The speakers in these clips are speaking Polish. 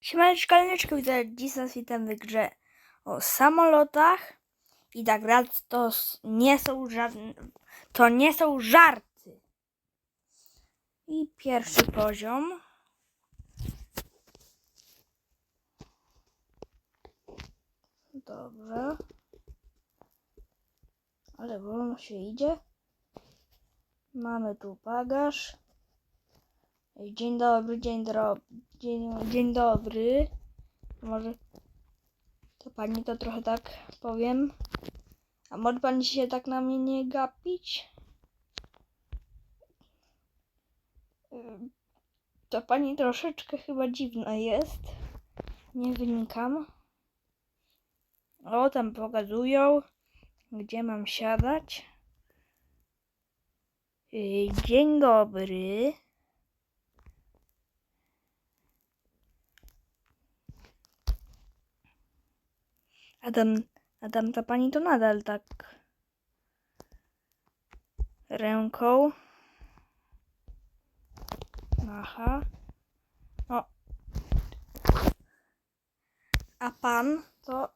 Siemaneczko, Leneczko, witam dziś nas witam w grze o samolotach i tak raz to nie są żadne, to nie są żarty. I pierwszy poziom. Dobrze. Ale wolno się idzie. Mamy tu bagaż. Dzień dobry, dzień, dro... dzień, dzień dobry. Może to pani to trochę tak powiem. A może pani się tak na mnie nie gapić? To pani troszeczkę chyba dziwna jest. Nie wynikam. O, tam pokazują, gdzie mam siadać. Dzień dobry. Adam, Adam, ta pani to nadal tak ręką macha. O. A pan to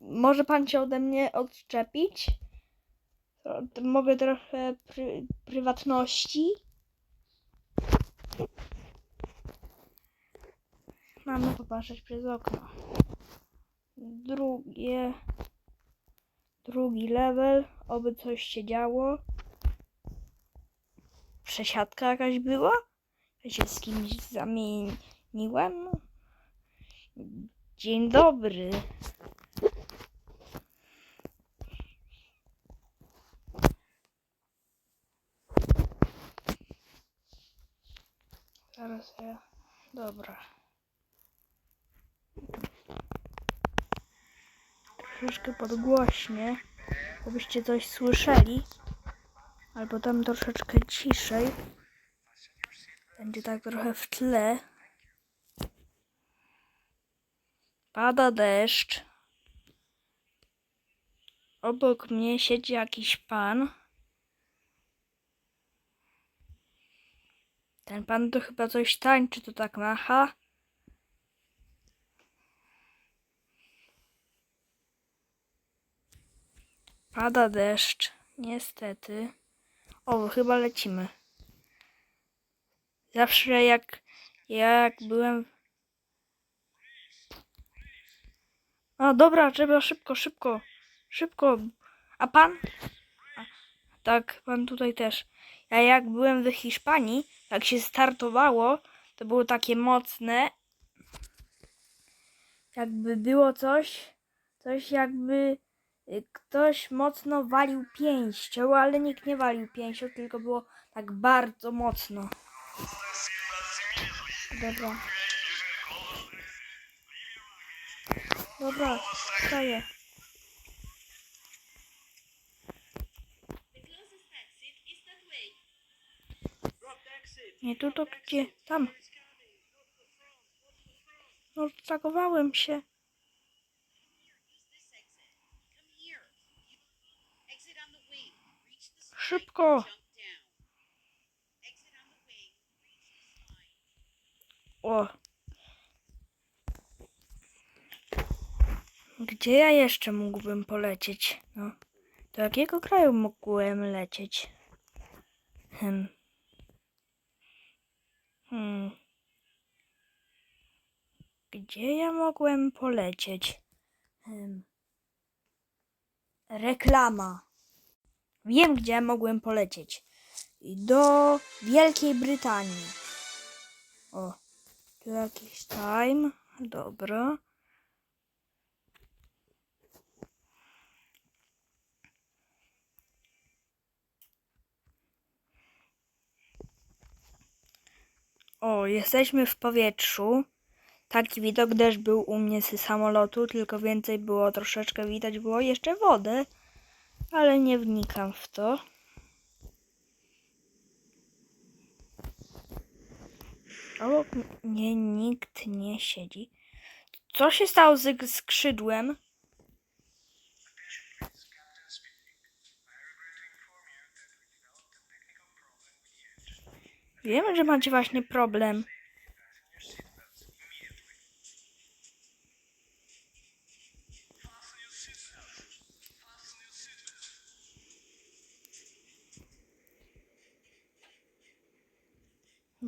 może pan się ode mnie odczepić? Mogę trochę pry, prywatności? Mamy popatrzeć przez okno drugie, drugi level, oby coś się działo. Przesiadka jakaś była? Ja się z kimś zamieniłem? Dzień dobry. Zaraz ja... Dobra. Troszeczkę podgłośnie, żebyście coś słyszeli. Albo tam troszeczkę ciszej. Będzie tak trochę w tle. Pada deszcz. Obok mnie siedzi jakiś pan. Ten pan to chyba coś tańczy, to tak macha. Pada deszcz, niestety. O, chyba lecimy. Zawsze jak jak byłem. O, dobra, trzeba szybko, szybko, szybko. A pan? A, tak, pan tutaj też. Ja jak byłem w Hiszpanii, jak się startowało, to było takie mocne. Jakby było coś, coś jakby ktoś mocno walił pięścią, ale nikt nie walił pięścią, tylko było tak bardzo mocno. Dobra. Dobra, way. Nie tu to gdzie? Tam. No, się. Use this exit. Come here. Exit on the wing. Reach the spine. Szybko. Jump down. Exit on the wing. Reach the spine. O. Gdzie ja jeszcze mógłbym polecieć? No. Do jakiego kraju mógłbym lecieć? Hmm. Hmm. Gdzie ja mogłem polecieć? Hmm. Reklama. Wiem, gdzie mogłem polecieć. Do Wielkiej Brytanii. O. Tu jakiś time. Dobra. O, jesteśmy w powietrzu. Taki widok też był u mnie z samolotu, tylko więcej było, troszeczkę widać było jeszcze wodę, ale nie wnikam w to. Obok mnie nikt nie siedzi. Co się stało z skrzydłem? Wiemy, że macie właśnie problem.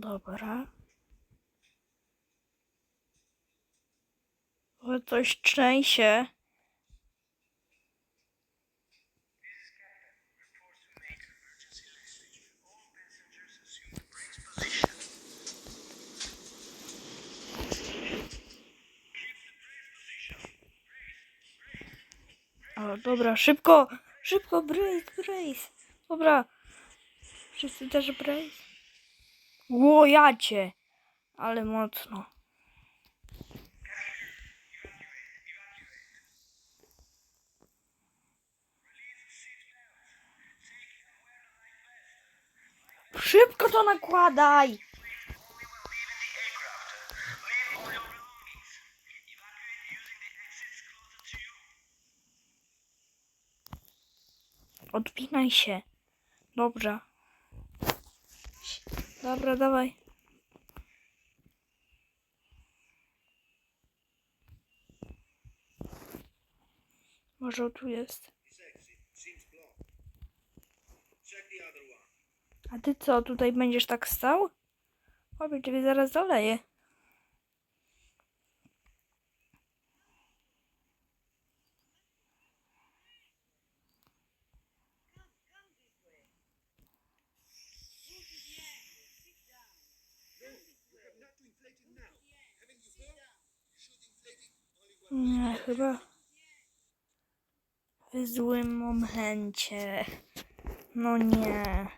Dobra. O, coś trzęsie. O, dobra, szybko, szybko, brace, brace. Dobra. Wszyscy też brace. Ło, jacie. Ale mocno. Szybko to nakładaj! Odpinaj się. Dobrze. Dobra, dawaj. Może tu jest. A ty co, tutaj będziesz tak stał? Obie ciebie zaraz zaleję. Nie, chyba w złym momencie. No nie.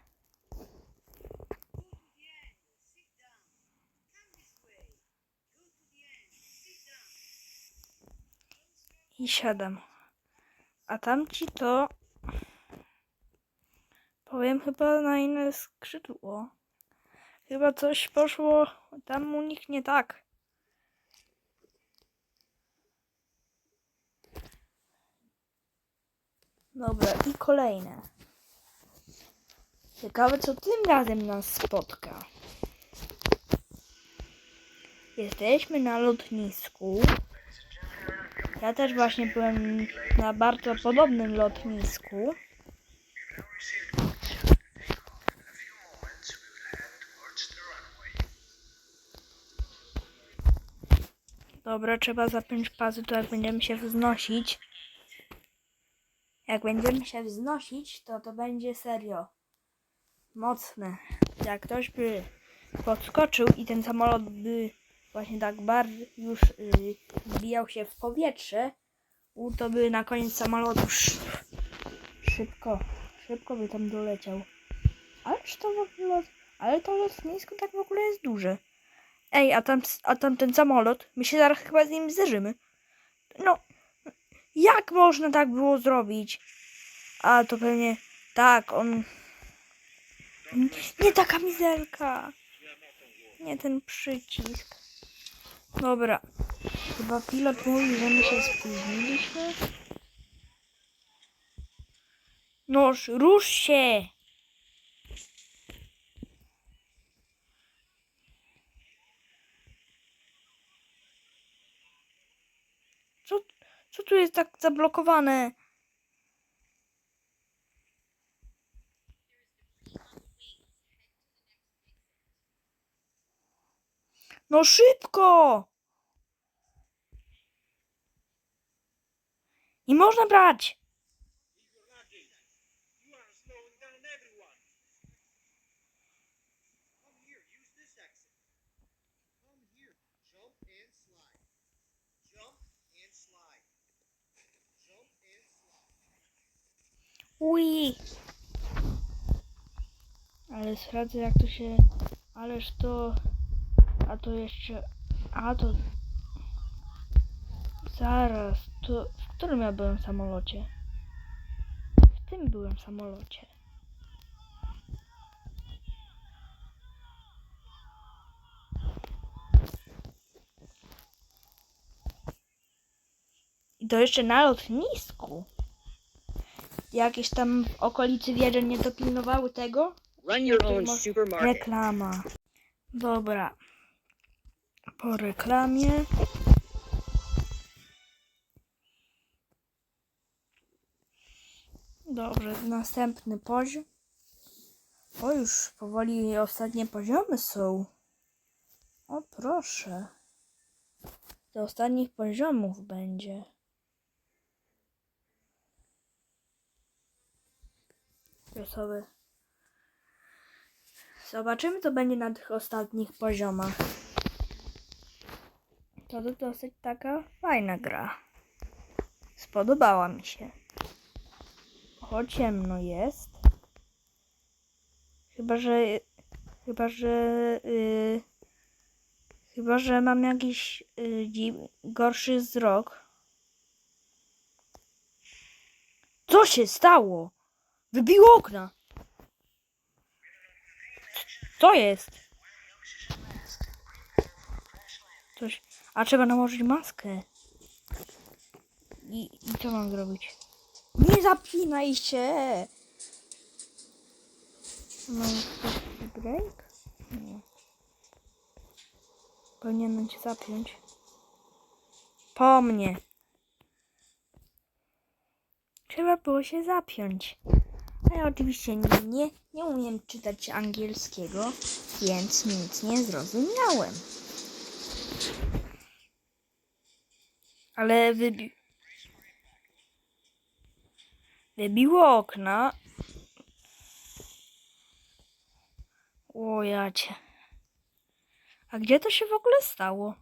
I siadam. A tamci to... Powiem chyba na inne skrzydło. Chyba coś poszło tam u nich nie tak. Dobra, i kolejne. Ciekawe, co tym razem nas spotka. Jesteśmy na lotnisku. Ja też właśnie byłem na bardzo podobnym lotnisku. Dobra, trzeba zapiąć pazy, to jak będziemy się wznosić. Jak będziemy się wznosić, to to będzie serio mocne. Jak ktoś by podskoczył i ten samolot by właśnie tak bardzo już yy, wbijał się w powietrze, to by na koniec samolotu sz- szybko, szybko by tam doleciał. Ależ to w ogóle, ale to lotnisko tak w ogóle jest duże. Ej, a tam, a tam ten samolot, my się zaraz chyba z nim zderzymy. No, jak można tak było zrobić? A to pewnie tak, on. Nie ta kamizelka. Nie ten przycisk. Dobra. Chyba pilot mówi, że my się spóźniliśmy. Noż, rusz się! Co, co tu jest tak zablokowane? No szybko! Nie można brać! Ui! Ale sprawdzę jak to się... Ależ to... A to jeszcze... A to... Zaraz, to... W którym ja byłem samolocie? W tym byłem samolocie. I to jeszcze na lotnisku. Jakieś tam w okolicy wieży nie dopilnowały tego? Run your own supermarket. Reklama. Dobra. Po reklamie. Dobrze, następny poziom. O, już powoli ostatnie poziomy są. O proszę. Do ostatnich poziomów będzie. Sobie. Zobaczymy, co będzie na tych ostatnich poziomach. To dosyć taka fajna gra. Spodobała mi się. O, ciemno jest. Chyba, że. Chyba, że. y, chyba, że mam jakiś y, dzi- gorszy wzrok. Co się stało? Wybiło okna. Co jest? Coś. A trzeba nałożyć maskę. I, I co mam zrobić? Nie zapinaj się! Mam break? Nie. Powinienem cię zapiąć. Po mnie. Trzeba było się zapiąć. A ja oczywiście nie, nie, nie umiem czytać angielskiego, więc nic nie zrozumiałem. Ale wybi... wybiło okna. O jacie. A gdzie to się w ogóle stało?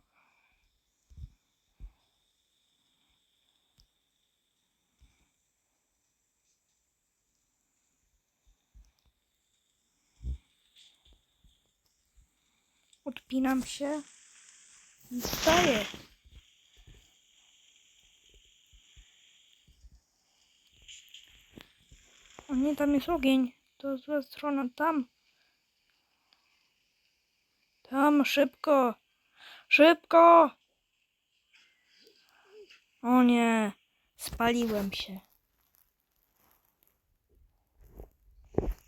Odpinam się i wstaję. O nie, tam jest ogień. To zła strona, tam. Tam, szybko. Szybko! O nie, spaliłem się.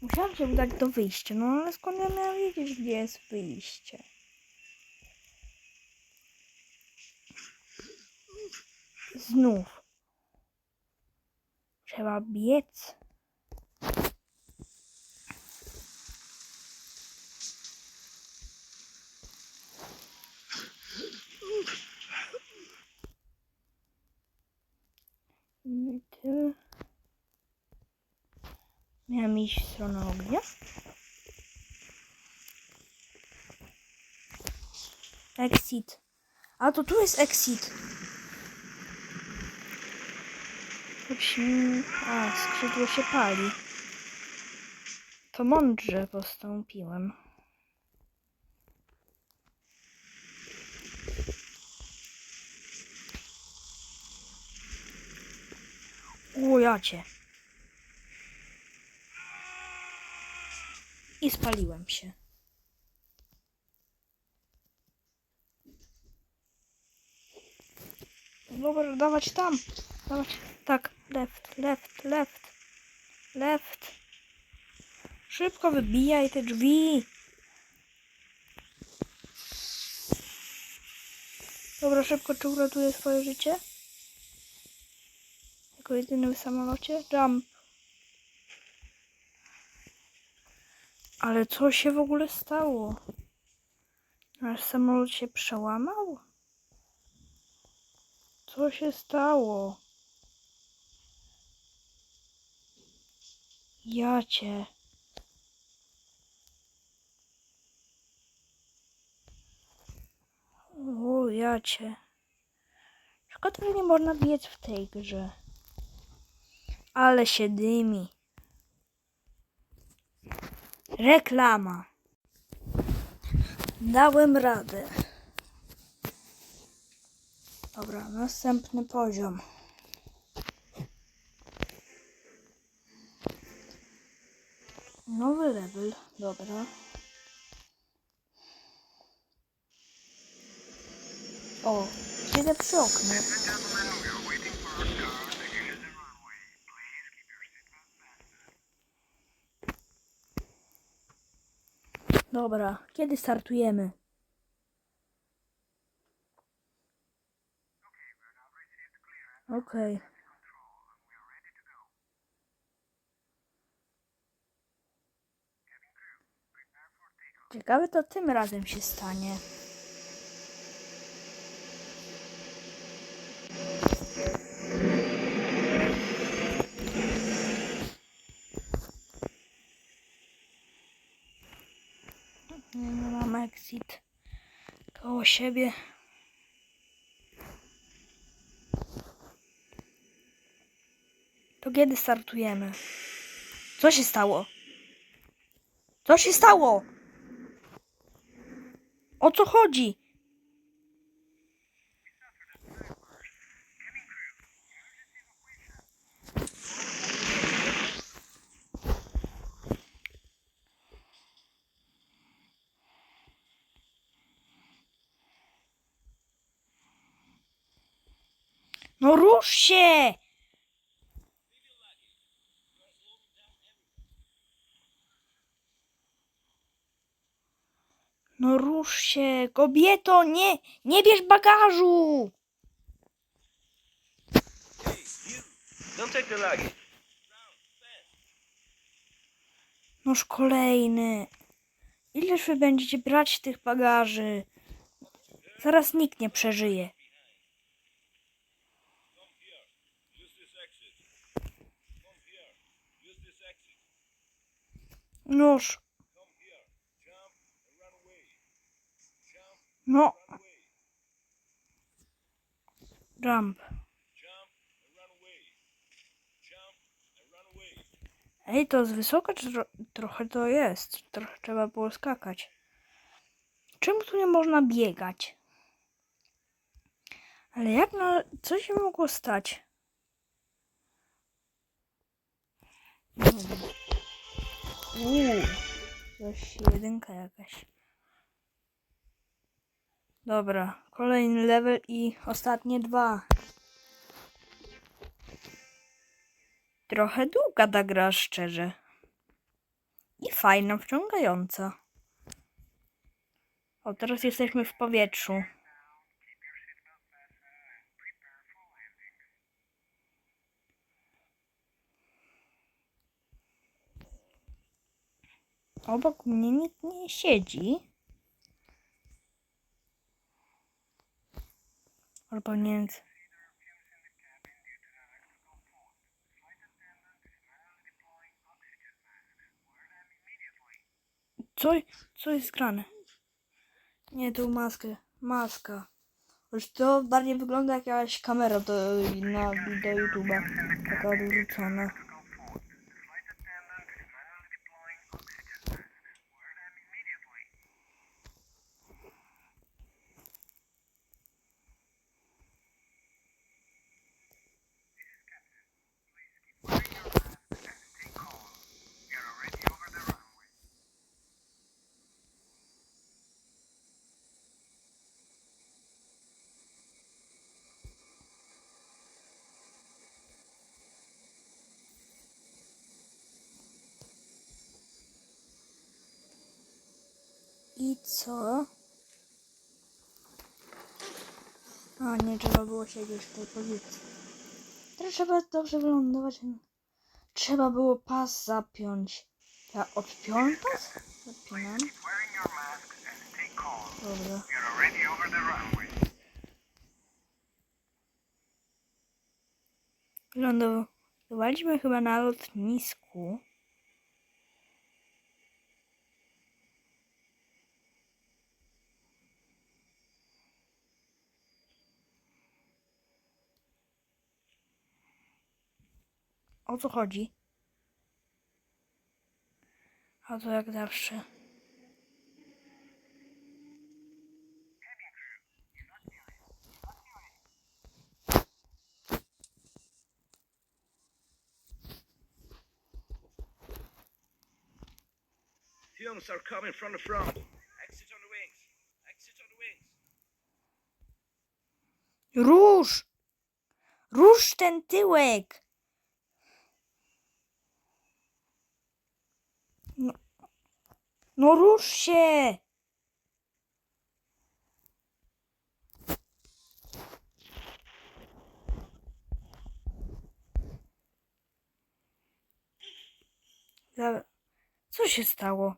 Musiałam się udać do wyjścia, no ale skąd ja miałam wiedzieć, gdzie jest wyjście? Znów. Trzeba biec. Miałem iść w stronę ognia? Exit. A to tu jest exit. Choć... A, skrzydło się pali. To mądrze postąpiłem. O, jacie. I spaliłem się. Dobra, dawać tam. Tak, left, left, left, left. Szybko wybijaj te drzwi. Dobra, szybko, czy uratuje swoje życie? Jako jedyny w samolocie? Jump. Ale co się w ogóle stało? Nasz samolot się przełamał? Co się stało? Jacie. O, jacie. Szkoda, że nie można biec w tej grze. Ale się dymi. Reklama. Dałem radę. Dobra, następny poziom. Nowy level, dobra. O, siedzę przy oknie. Dobra, kiedy startujemy? Okej. Ciekawe to tym razem się stanie. Nie, nie mam exit koło siebie. To kiedy startujemy? Co się stało? Co się stało? O co chodzi? No rusz się! No rusz się, kobieto, nie, nie bierz bagażu! Hey, you! Don't take the luggage. Noż kolejny. Ileż wy będziecie brać tych bagaży? Zaraz nikt nie przeżyje. Use this exit. Come here. Use this exit. Noż, Come here. Jump and run away. Jump, no, run away. jump. Jump and run away. Jump and run away. Ej, to jest wysoko, czy tro trochę to jest? Trochę trzeba było skakać. Czemu tu nie można biegać? Ale jak na... Co się mogło stać? Uuu, coś jedynka jakaś. Dobra, kolejny level i ostatnie dwa. Trochę długa ta gra, szczerze. I fajna, wciągająca. O, teraz jesteśmy w powietrzu. Obok mnie nikt nie siedzi. Albo nie. Co, co jest grane? Nie, tu maskę. Maska. Już to bardziej wygląda jak jakaś kamera do, na do YouTube'a. Taka odwrócona. I co? A, nie trzeba było siedzieć w tej pozycji. Teraz trzeba dobrze wylądować. Trzeba było pas zapiąć. Ja odpiąłem pas? Zapinam. Dobra. Lądowaliśmy chyba na lotnisku. O co chodzi? A to jak zawsze. Fumes are coming from the front. Exit on the wings. Exit on the wings. Rusz! Rusz ten tyłek! No rusz się! Co się stało?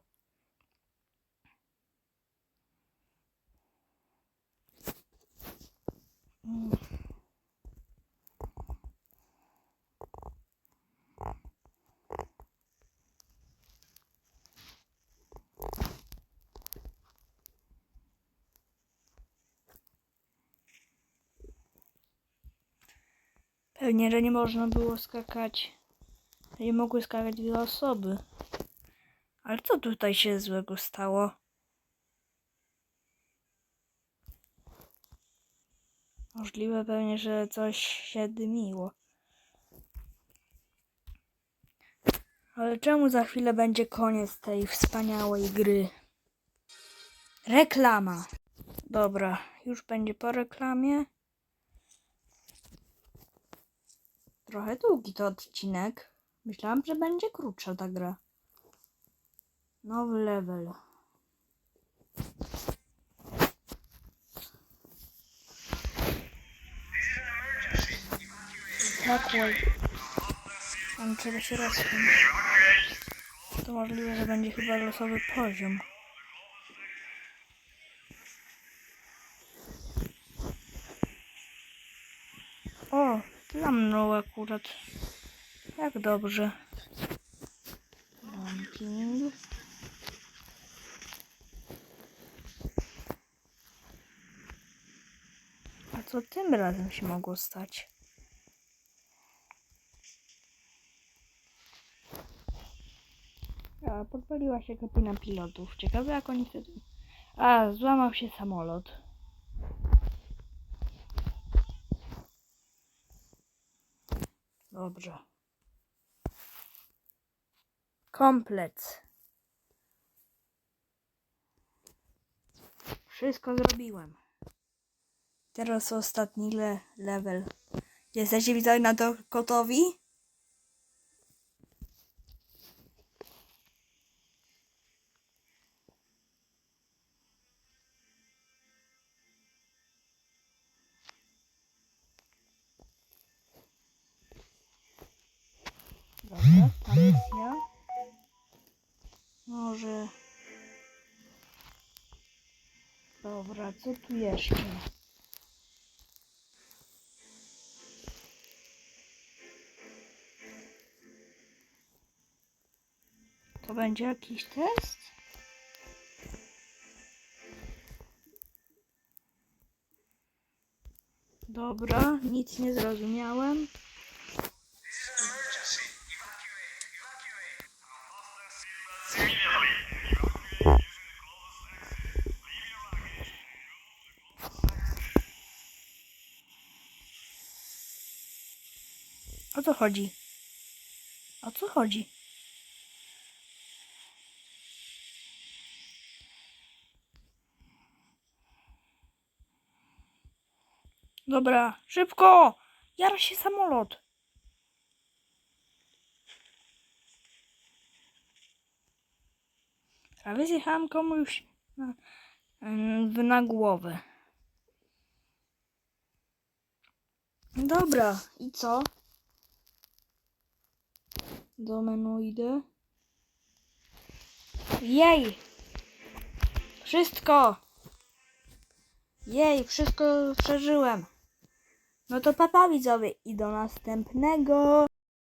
Mm. Pewnie, że nie można było skakać. Nie mogły skakać dwie osoby. Ale co tutaj się złego stało? Możliwe pewnie, że coś się dymiło. Ale czemu za chwilę będzie koniec tej wspaniałej gry? Reklama. Dobra, już będzie po reklamie. Trochę długi to odcinek. Myślałam, że będzie krótsza ta gra. Nowy level. Oj. Tam trzeba się rozpiąć. To możliwe, że będzie chyba losowy poziom. O, za mną akurat. Jak dobrze. A co tym razem się mogło stać? A, podpaliła się kabina pilotów. Ciekawe jak oni wtedy... A, złamał się samolot. Dobrze. Komplet. Wszystko zrobiłem. Teraz ostatni le level. Jesteście widzowie na to gotowi? Dobra, ta misja. Może... Dobra, co tu jeszcze? To będzie jakiś test? Dobra, nic nie zrozumiałem. Co chodzi? O co chodzi? Dobra, szybko! Jara się samolot. Prawie zjechałam komuś na, na głowę. Dobra, i co? Do menu idę. Jej! Wszystko! Jej, wszystko przeżyłem. No to papa widzowie i do następnego.